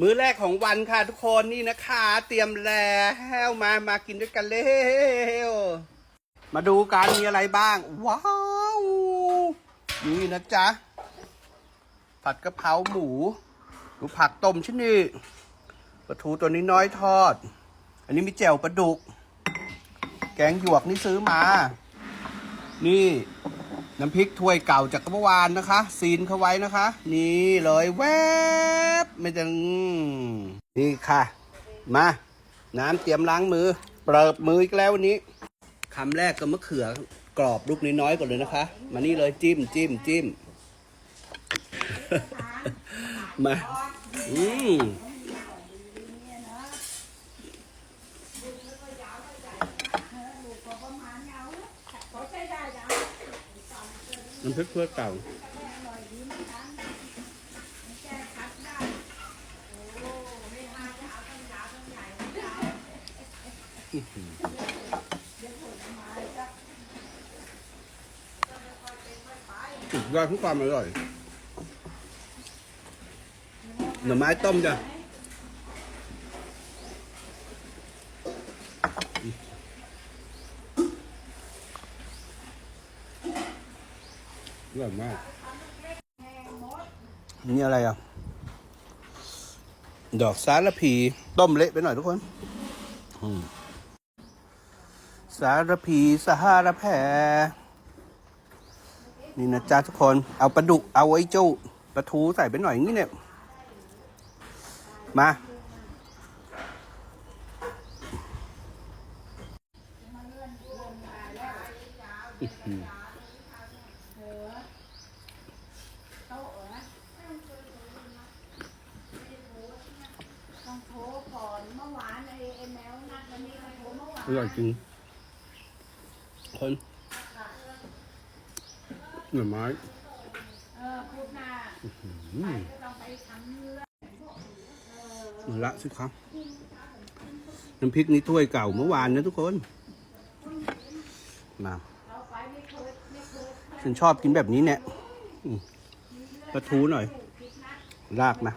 มื้อแรกของวันค่ะทุกคนนี่นะคะ เตรียมแล้วมามากินด้วยกันเร็วมาดูกันมีอะไรบ้าง ว้าวนี่นะจ๊ะ ผัดกะเพราหมูดูผักต้มชิ้นนี้ปลาทูตัวนี้น้อยทอด อันนี้มีแจ่วปลาดุก แกงหยวกนี่ซื้อมา นี่ น้ำพริกถ้วยเก่าจากเมื่อวานนะคะ ซีนเขาไว้นะคะ นี่เลยแวบไม่ต้องนี่ค่ะ มา น้ำเตรียมล้างมือ เปิบมืออีกแล้ววันนี้คำแรกก็มะเขือกรอบลูกน้อยๆก่อนเลยนะคะ มานี่เลยจิ้มจิ้มจิ้ม มา อืม น้ำพริกถ้วยเก่าสุดยอดทุกความอร่อยหน่อไม้ต้มจ้ะ ร่อยมากนี่อะไรอะ ดอกสารพีต้มเละไปหน่อยทุกคนอืมสารพีสหารแพรนี่นะจ๊ะทุกคน เอาปลาดุก เอาไว้จุปลาทูใส่ไปหน่อยอย่างนี้เนี่ย มาต้อ โทรก่อนเมื่อวานไอ้ไอ้แมวนัดวันนี้มาโทรเมื่อวานอร่อยจริง คนหน่อไม้เออพูดหน้าอืมก็ต้องไปทำเรือมาละสิครับ น้ำพริกนี้ถ้วยเก่าเมื่อวานนะทุกคนมาเราไปไม่เคยไม่เคยฉันชอบกินแบบนี้เนี่ยอืมปลาทูหน่อยลากนะ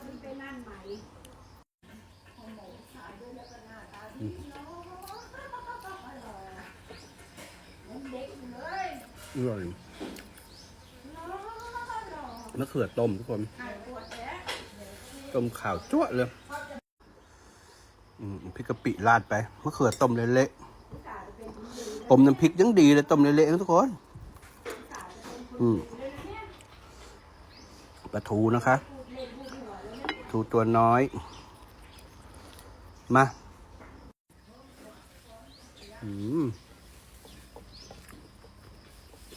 ขึ้นไปนั่นใหม่โอ้โหขายด้วยแล้วก็หน้าตาดีเนาะเหมือนเด็กอยู่เลย อร่อยเนาะเนาะมะเขือต้มทุกคนหายปวดแล้วต้มข่าวจั่วเลยอืมพริกกะปิราดไปมะเขือต้มเละๆต้มน้ำพริกยังดีเลยต้มเละๆนะทุกคน อืมปลาทูนะคะปลาทูตัวน้อย มา อืม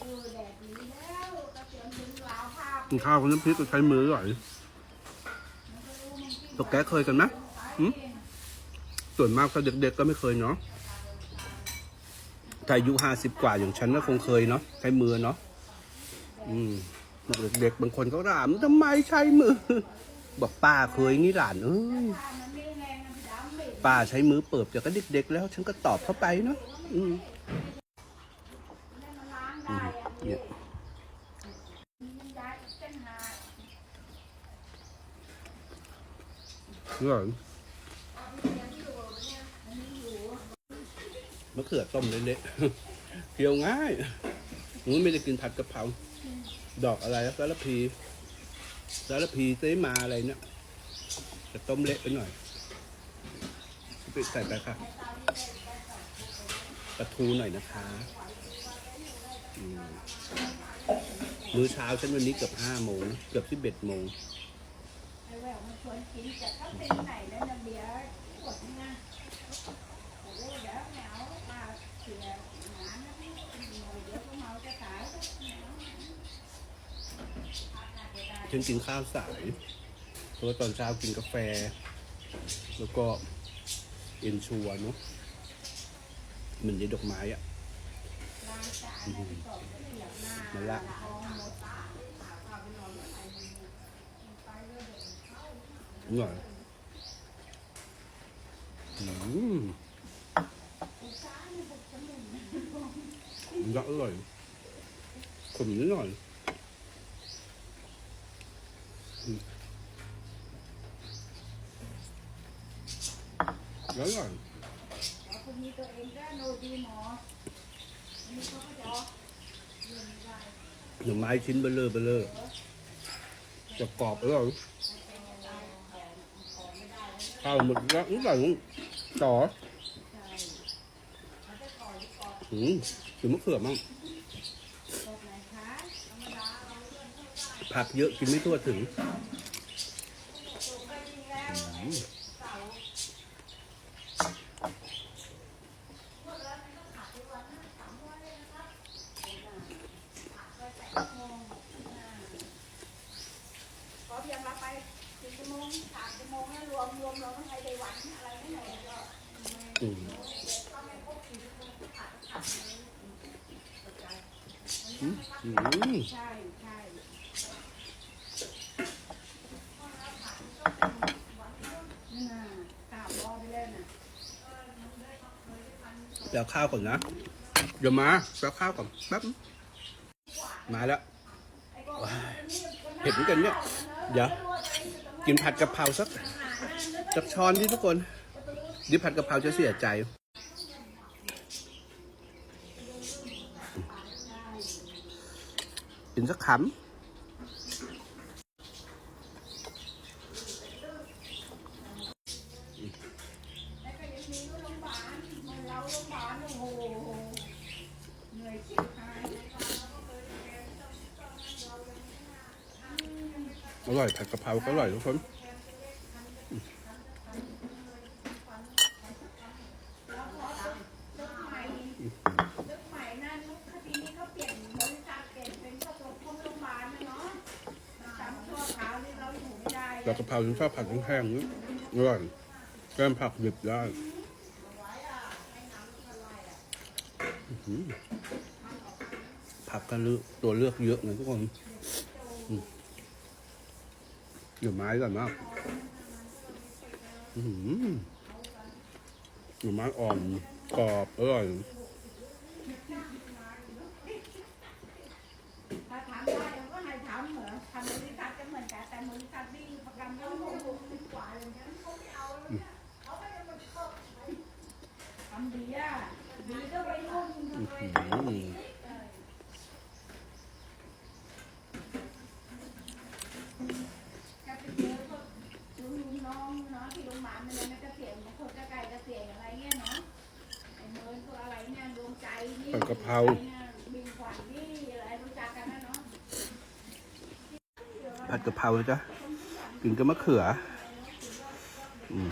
เออแดดดีแล้วก็เตรียมดึงราวผ้า กินข้าวกับน้ำพริกก็ใช้มืออร่อยตกแก้เคยกันไหมส่วนมากถ้าเด็กๆก็ไม่เคยเนาะถ้าอายุห้าสิบกว่าอย่างฉันก็คงเคยเนาะใช้มือเนาะอืมเด็กๆบางคนเขาถามทำไมใช้มือ บอกป้าเคยงี้หลานเอ้ยป้าใช้มือเปิบจากก็เด็ก ๆ แล้ว ฉันก็ตอบเข้าไปเนาะอืมเนี่ย มันย้ายเส้นหา อร่อยมะเขือต้มเละๆเคี่ยวง่ายหนูไม่ได้กินผัดกะเพราดอกอะไรสารพีสารพีเซมาอะไรเนี่ยจะต้มเละไปหน่อยปิดใส่ไปค่ะปลาทูหน่อยนะคะมมื้อเช้าฉันวันนี้เกือบห้าโมงเกือบสิบเอ็ดโมง ฉันกินข้าวสายเพราะว่าตอนเช้ากินกาแฟ แล้วก็เอ็นชัวเนาะเหมือนยดอกไม้อะมาละ อร่อยอืมอร่อยขมนิดหน่อยแล้วก่อนหมอคนนี้ตัวเองก็โนดีหมอนี่เขาก็จะหน่อไม้ชิ้นเบลเลอร์เบลเลอร์จะกรอบแล้ว ข้าวหมึกนะนี่ใส่ต่อหืมคือมะเขือมั้งผักเยอะกินไม่ทั่วถึง Mm. ยน่ะแปลข้าวก่อนนะ เดี๋ยวมาแปลข้าวก่อนแป๊บมาแล้วเผ็ดเหมือนกันเนี่ย เดี๋ยว กินผัดกะเพราสักสักช้อนที่ทุกคน ดิบผัดกะเพราจะเสียใจ กินสักคำอร่อยผัดกะเพราก็อร่อยทุกคน แล้วพอตึกใหม่ตึกใหม่นั่นทีนี้เขาเปลี่ยนบริษัทเปลี่ยนเป็ นพวกโรงพยาบาลนะเนาะจำชั่วคราวนี่เราอยู่ไม่ได้แต่กะเพราฉันชอบผัดแห้งๆนี่อร่อยแกมผักดิบได้ผักก็เลือกตัวเลือกเยอะเลยทุกคนเดี๋ยวไม้ก่อนนะอื้อหือเดี๋ยวไม้อ่อนกรอบอร่อย ถ้าถามได้เราก็ให้ถามเหรอทำบริษัทก็เหมือนกันแต่บริษัทนี่ประกันเราลงทุนดีกว่าเลยนะเขาไม่เอาแล้วเนี่ยเขาไม่ได้มาชอบทำดีอะดีก็ไปรุ่น อื้อ เลย หือ ก็ไปเจอพวกลุงน้องเนาะที่โรงพยาบาลมันเลยนะเกษียณบางคนก็ใกล้เกษียณอะไรเงี้ยเนาะไอ้เมินตัวอะไรเนี่ยดวงใจนี่ ผัดกะเพราบินขวัญนี่อะไรรู้จักกันนะเนาะผัดกะเพรานะจ๊ะกินกับมะเขืออืม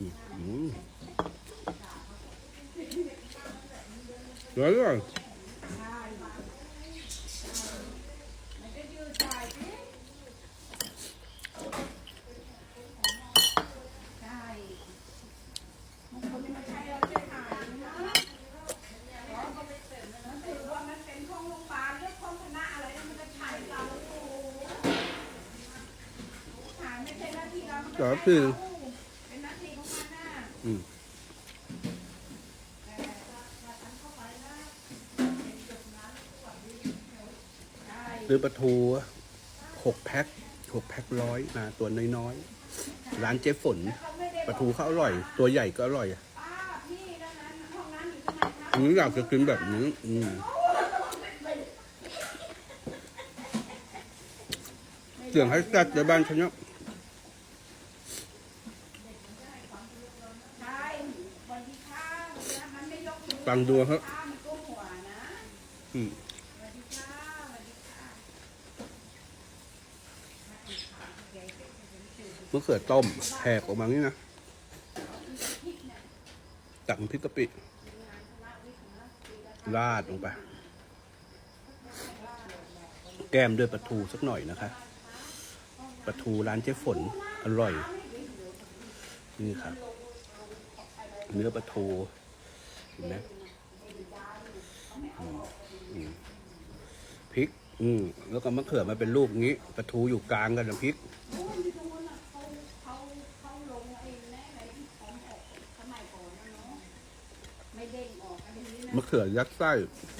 อืมอร่อยอร่อย มันก็ยืดได้สิใช่บางคนนี่มันใช้เราใช้หายนะเราก็ไปเสริมนะถือว่ามันเป็นของโรงพยาบาลหรือของคณะอะไรแล้วมันก็ใช้เราโอ้โหหาไม่ใช่หน้าที่เรามันก็ จ๋า ใช้ คือ เราเป็นหน้าที่ของมันน่ะ อืม แต่ถ้าฉันเข้าไปนะเป็นจุดนั้น สวัสดีใช่ซื้อปลาทูหกแพ็คหกแพ็คร้อยมาตัวน้อยๆ ร้านเจ๊ฝนปลาทูเขาอร่อย ตัวใหญ่ก็อร่อยอะป้าพี่แล้วนั้นห้องนั้อยากจะกินแบบนี้ อืมเสียงให้จัดในบ้านฉันเนี่ยใช่วันที่ข้าวนะมันไม่ยกมือ ฟังดูครับข้ามันก้มหัวนะอืมะสวัสดีค่ะมะเขือต้มแหกออกมางี้นะตักพริกกะปิราดลงไป แก้มด้วยปลาทูสักหน่อยนะคะปลาทูร้านเจ๊ฝนอร่อย นี่ครับ เนื้อปลาทูเห็นไหม พริก อืมแล้วก็มะเขือมาเป็นลูกงี้ปลาทูอยู่กลางกันนะพริกโอ้ยที่ตรงนั้นน่ะเขาเขาเขาลงไอ้แน่ไหนที่ของออกสมัยก่อนนะเนาะไม่เด้งออกอะไรนี้นะมะเขือยัดไส้ใ